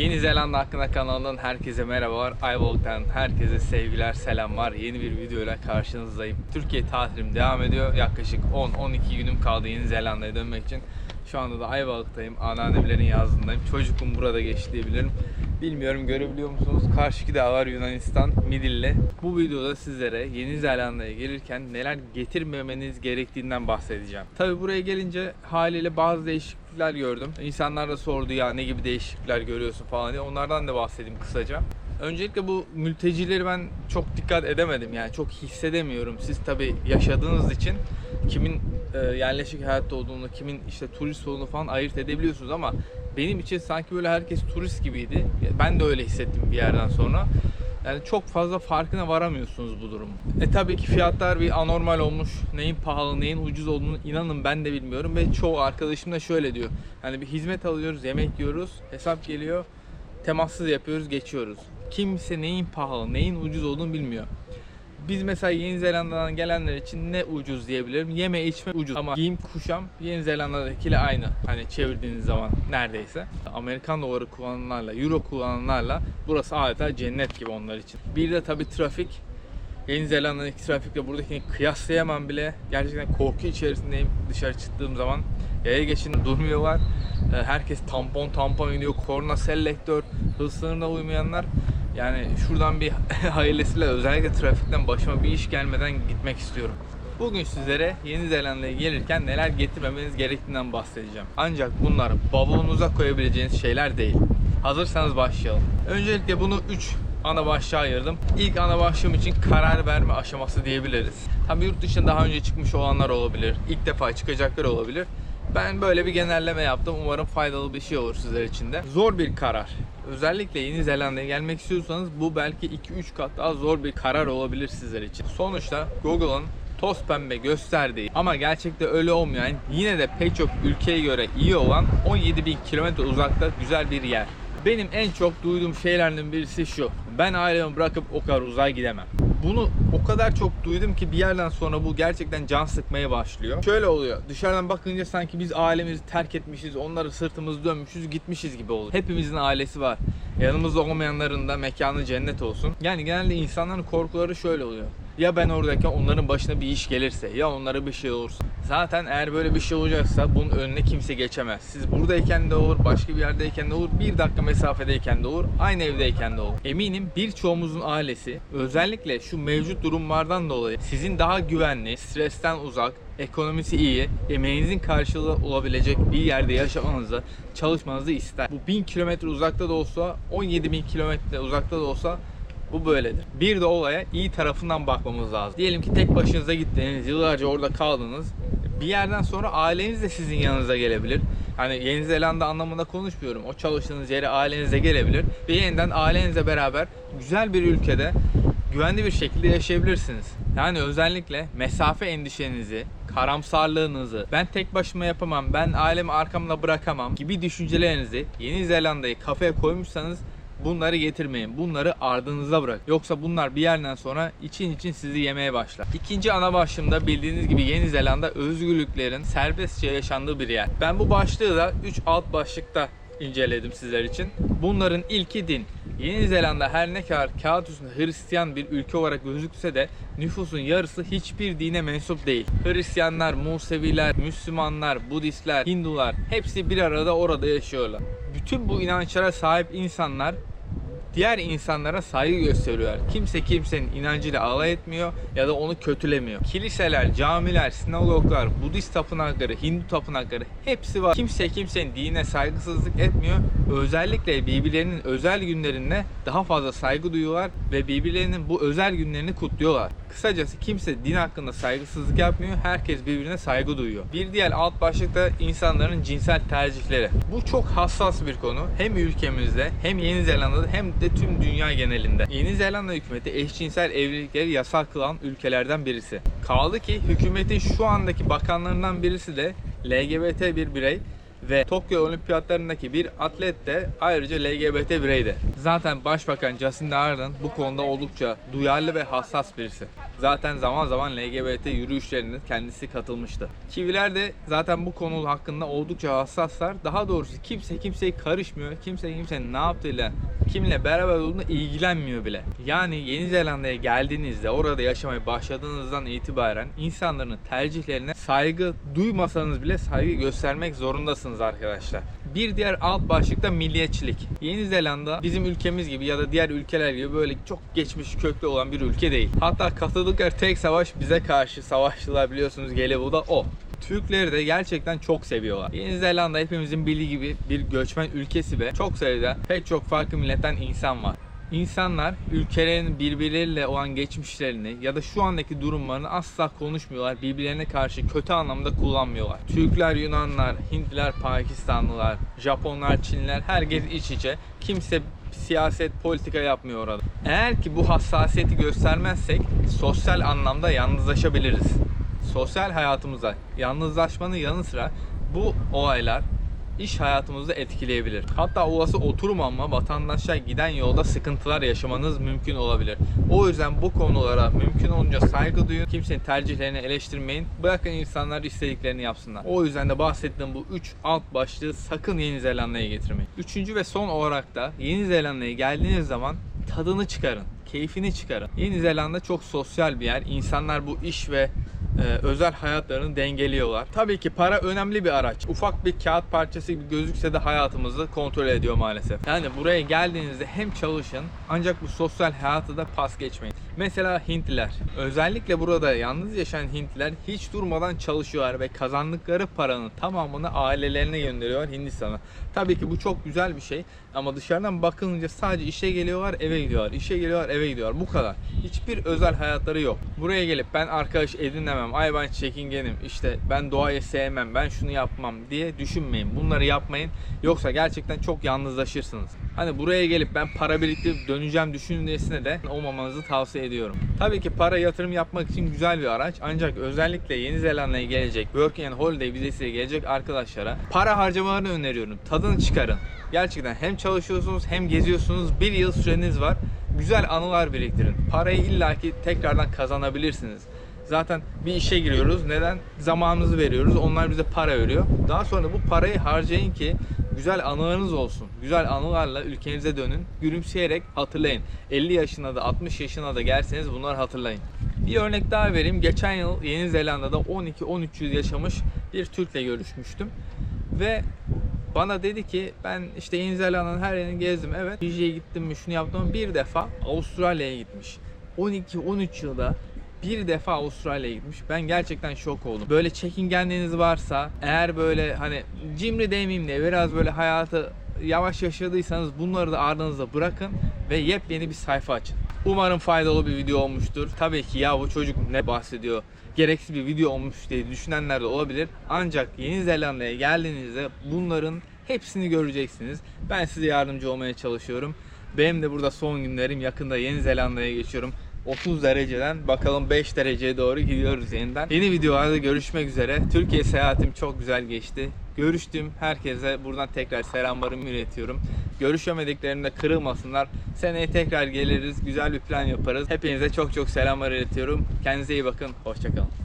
Yeni Zelanda hakkında kanalından herkese merhabalar. Ayvalık'tan herkese sevgiler, selamlar. Yeni bir videoyla karşınızdayım. Türkiye tatilim devam ediyor. Yaklaşık 10-12 günüm kaldı Yeni Zelanda'ya dönmek için. Şu anda da Ayvalık'tayım. Anneannemlerin yazlığındayım. Çocukluğum burada geçti diyebilirim. Bilmiyorum görebiliyor musunuz? Karşıki dağlar Yunanistan, Midilli. Bu videoda sizlere Yeni Zelanda'ya gelirken neler getirmemeniz gerektiğinden bahsedeceğim. Tabi buraya gelince haliyle bazı değişiklikler gördüm. İnsanlar da sordu ya ne gibi değişiklikler görüyorsun falan diye. Onlardan da bahsedeyim kısaca. Öncelikle bu mültecileri ben çok dikkat edemedim yani çok hissedemiyorum. Siz tabi yaşadığınız için kimin e, yerleşik hayatta olduğunu, kimin işte turist olduğunu falan ayırt edebiliyorsunuz ama benim için sanki böyle herkes turist gibiydi. Ben de öyle hissettim bir yerden sonra. Yani çok fazla farkına varamıyorsunuz bu durumun. E tabii ki fiyatlar bir anormal olmuş. Neyin pahalı, neyin ucuz olduğunu inanın ben de bilmiyorum ve çoğu arkadaşım da şöyle diyor. Yani bir hizmet alıyoruz, yemek yiyoruz, hesap geliyor, temassız yapıyoruz, geçiyoruz. Kimse neyin pahalı, neyin ucuz olduğunu bilmiyor. Biz mesela Yeni Zelanda'dan gelenler için ne ucuz diyebilirim? Yeme içme ucuz ama giyim kuşam Yeni Zelanda'dakiyle aynı. Hani çevirdiğiniz zaman neredeyse. Amerikan doları kullananlarla, euro kullananlarla burası adeta cennet gibi onlar için. Bir de tabii trafik. Yeni Zelanda'daki trafikle buradakini kıyaslayamam bile. Gerçekten korku içerisindeyim dışarı çıktığım zaman. Yaya geçin durmuyorlar. Ee, Herkes tampon tampon gidiyor. Korna selektör, hız sınırına uymayanlar. Yani şuradan bir hayırlısıyla özellikle trafikten başıma bir iş gelmeden gitmek istiyorum. Bugün sizlere Yeni Zelanda'ya gelirken neler getirmemeniz gerektiğinden bahsedeceğim. Ancak bunlar bavulunuza koyabileceğiniz şeyler değil. Hazırsanız başlayalım. Öncelikle bunu 3 ana başlığa ayırdım. İlk ana başlığım için karar verme aşaması diyebiliriz. Tabii yurt dışında daha önce çıkmış olanlar olabilir. İlk defa çıkacaklar olabilir. Ben böyle bir genelleme yaptım. Umarım faydalı bir şey olur sizler için de. Zor bir karar. Özellikle Yeni Zelanda'ya gelmek istiyorsanız bu belki 2-3 kat daha zor bir karar olabilir sizler için. Sonuçta Google'ın toz pembe gösterdiği ama gerçekte öyle olmayan yine de pek çok ülkeye göre iyi olan 17.000 kilometre uzakta güzel bir yer. Benim en çok duyduğum şeylerden birisi şu. Ben ailemi bırakıp o kadar uzağa gidemem. Bunu o kadar çok duydum ki bir yerden sonra bu gerçekten can sıkmaya başlıyor. Şöyle oluyor. Dışarıdan bakınca sanki biz ailemizi terk etmişiz, onları sırtımızı dönmüşüz, gitmişiz gibi oluyor. Hepimizin ailesi var. Yanımızda olmayanların da mekanı cennet olsun. Yani genelde insanların korkuları şöyle oluyor. Ya ben oradayken onların başına bir iş gelirse, ya onlara bir şey olursa. Zaten eğer böyle bir şey olacaksa bunun önüne kimse geçemez. Siz buradayken de olur, başka bir yerdeyken de olur, bir dakika mesafedeyken de olur, aynı evdeyken de olur. Eminim birçoğumuzun ailesi özellikle şu mevcut durumlardan dolayı sizin daha güvenli, stresten uzak, ekonomisi iyi, emeğinizin karşılığı olabilecek bir yerde yaşamanızı, çalışmanızı ister. Bu 1000 kilometre uzakta da olsa, 17 bin kilometre uzakta da olsa bu böyledir. Bir de olaya iyi tarafından bakmamız lazım. Diyelim ki tek başınıza gittiniz, yıllarca orada kaldınız. Bir yerden sonra aileniz de sizin yanınıza gelebilir. Hani Yeni Zelanda anlamında konuşmuyorum. O çalıştığınız yere ailenize gelebilir ve yeniden ailenizle beraber güzel bir ülkede güvenli bir şekilde yaşayabilirsiniz. Yani özellikle mesafe endişenizi, karamsarlığınızı, ben tek başıma yapamam, ben ailemi arkamda bırakamam gibi düşüncelerinizi Yeni Zelanda'yı kafaya koymuşsanız bunları getirmeyin. Bunları ardınıza bırak. Yoksa bunlar bir yerden sonra için için sizi yemeye başlar. İkinci ana başlığımda bildiğiniz gibi Yeni Zelanda özgürlüklerin serbestçe yaşandığı bir yer. Ben bu başlığı da 3 alt başlıkta inceledim sizler için. Bunların ilki din. Yeni Zelanda her ne kadar kağıt üstünde Hristiyan bir ülke olarak gözükse de nüfusun yarısı hiçbir dine mensup değil. Hristiyanlar, Museviler, Müslümanlar, Budistler, Hindular hepsi bir arada orada yaşıyorlar. Bütün bu inançlara sahip insanlar diğer insanlara saygı gösteriyorlar. Kimse kimsenin inancıyla alay etmiyor ya da onu kötülemiyor. Kiliseler, camiler, sinagoglar, Budist tapınakları, Hindu tapınakları hepsi var. Kimse kimsenin dinine saygısızlık etmiyor. Özellikle birbirlerinin özel günlerinde daha fazla saygı duyuyorlar ve birbirlerinin bu özel günlerini kutluyorlar. Kısacası kimse din hakkında saygısızlık yapmıyor. Herkes birbirine saygı duyuyor. Bir diğer alt başlıkta insanların cinsel tercihleri. Bu çok hassas bir konu. Hem ülkemizde hem Yeni Zelanda'da hem de tüm dünya genelinde. Yeni Zelanda hükümeti eşcinsel evlilikleri yasal kılan ülkelerden birisi. Kaldı ki hükümetin şu andaki bakanlarından birisi de LGBT bir birey ve Tokyo Olimpiyatlarındaki bir atlet de ayrıca LGBT bireydi. Zaten Başbakan Jacinda Ardern bu konuda oldukça duyarlı ve hassas birisi. Zaten zaman zaman LGBT yürüyüşlerine kendisi katılmıştı. Kiviler de zaten bu konu hakkında oldukça hassaslar. Daha doğrusu kimse kimseye karışmıyor. Kimse kimsenin ne yaptığıyla, kimle beraber olduğunu ilgilenmiyor bile. Yani Yeni Zelanda'ya geldiğinizde, orada yaşamaya başladığınızdan itibaren insanların tercihlerine saygı duymasanız bile saygı göstermek zorundasınız arkadaşlar. Bir diğer alt başlıkta milliyetçilik. Yeni Zelanda bizim ülkemiz gibi ya da diğer ülkeler gibi böyle çok geçmiş köklü olan bir ülke değil. Hatta katıldıkları tek savaş bize karşı savaştılar biliyorsunuz Gelevu'da o. Türkleri de gerçekten çok seviyorlar. Yeni Zelanda hepimizin bildiği gibi bir göçmen ülkesi ve çok sayıda pek çok farklı milletten insan var. İnsanlar ülkelerin birbirleriyle olan geçmişlerini ya da şu andaki durumlarını asla konuşmuyorlar. Birbirlerine karşı kötü anlamda kullanmıyorlar. Türkler, Yunanlar, Hintliler, Pakistanlılar, Japonlar, Çinliler herkes iç içe. Kimse siyaset, politika yapmıyor orada. Eğer ki bu hassasiyeti göstermezsek sosyal anlamda yalnızlaşabiliriz. Sosyal hayatımıza yalnızlaşmanın yanı sıra bu olaylar iş hayatımızı etkileyebilir. Hatta olası oturum ama vatandaşlar giden yolda sıkıntılar yaşamanız mümkün olabilir. O yüzden bu konulara mümkün olunca saygı duyun. Kimsenin tercihlerini eleştirmeyin. Bırakın insanlar istediklerini yapsınlar. O yüzden de bahsettiğim bu 3 alt başlığı sakın Yeni Zelanda'ya getirmeyin. Üçüncü ve son olarak da Yeni Zelanda'ya geldiğiniz zaman tadını çıkarın. Keyfini çıkarın. Yeni Zelanda çok sosyal bir yer. İnsanlar bu iş ve e, özel hayatlarını dengeliyorlar. Tabii ki para önemli bir araç. Ufak bir kağıt parçası gibi gözükse de hayatımızı kontrol ediyor maalesef. Yani buraya geldiğinizde hem çalışın ancak bu sosyal hayatı da pas geçmeyin. Mesela Hintliler. Özellikle burada yalnız yaşayan Hintliler hiç durmadan çalışıyorlar ve kazandıkları paranın tamamını ailelerine gönderiyorlar Hindistan'a. Tabii ki bu çok güzel bir şey ama dışarıdan bakılınca sadece işe geliyorlar eve gidiyorlar. İşe geliyorlar eve gidiyorlar. Bu kadar. Hiçbir özel hayatları yok. Buraya gelip ben arkadaş edinemem, ay ben çekingenim, işte ben doğayı sevmem, ben şunu yapmam diye düşünmeyin. Bunları yapmayın. Yoksa gerçekten çok yalnızlaşırsınız. Hani buraya gelip ben para biriktirip döneceğim düşüncesine de olmamanızı tavsiye ediyorum. Tabii ki para yatırım yapmak için güzel bir araç. Ancak özellikle Yeni Zelanda'ya gelecek, Working and Holiday vizesiyle gelecek arkadaşlara para harcamalarını öneriyorum. Tadını çıkarın. Gerçekten hem çalışıyorsunuz hem geziyorsunuz. Bir yıl süreniz var. Güzel anılar biriktirin. Parayı illaki tekrardan kazanabilirsiniz. Zaten bir işe giriyoruz. Neden? Zamanımızı veriyoruz. Onlar bize para veriyor. Daha sonra bu parayı harcayın ki güzel anılarınız olsun. Güzel anılarla ülkenize dönün. Gülümseyerek hatırlayın. 50 yaşına da 60 yaşına da gelseniz bunları hatırlayın. Bir örnek daha vereyim. Geçen yıl Yeni Zelanda'da 12-13 yıl yaşamış bir Türk'le görüşmüştüm. Ve bana dedi ki ben işte Yeni Zelanda'nın her yerini gezdim. Evet. Fiji'ye gittim mi şunu yaptım bir defa Avustralya'ya gitmiş. 12-13 yılda bir defa Avustralya'ya gitmiş. Ben gerçekten şok oldum. Böyle çekingenliğiniz varsa eğer böyle hani cimri demeyeyim de biraz böyle hayatı yavaş yaşadıysanız bunları da ardınıza bırakın ve yepyeni bir sayfa açın. Umarım faydalı bir video olmuştur. Tabii ki ya bu çocuk ne bahsediyor? Gereksiz bir video olmuş diye düşünenler de olabilir. Ancak Yeni Zelanda'ya geldiğinizde bunların hepsini göreceksiniz. Ben size yardımcı olmaya çalışıyorum. Benim de burada son günlerim yakında Yeni Zelanda'ya geçiyorum. 30 dereceden bakalım 5 dereceye doğru gidiyoruz yeniden. Yeni videolarda görüşmek üzere. Türkiye seyahatim çok güzel geçti. Görüştüm herkese buradan tekrar selamlarımı iletiyorum. Görüşemediklerimde kırılmasınlar. Seneye tekrar geliriz. Güzel bir plan yaparız. Hepinize çok çok selamlar iletiyorum. Kendinize iyi bakın. Hoşçakalın.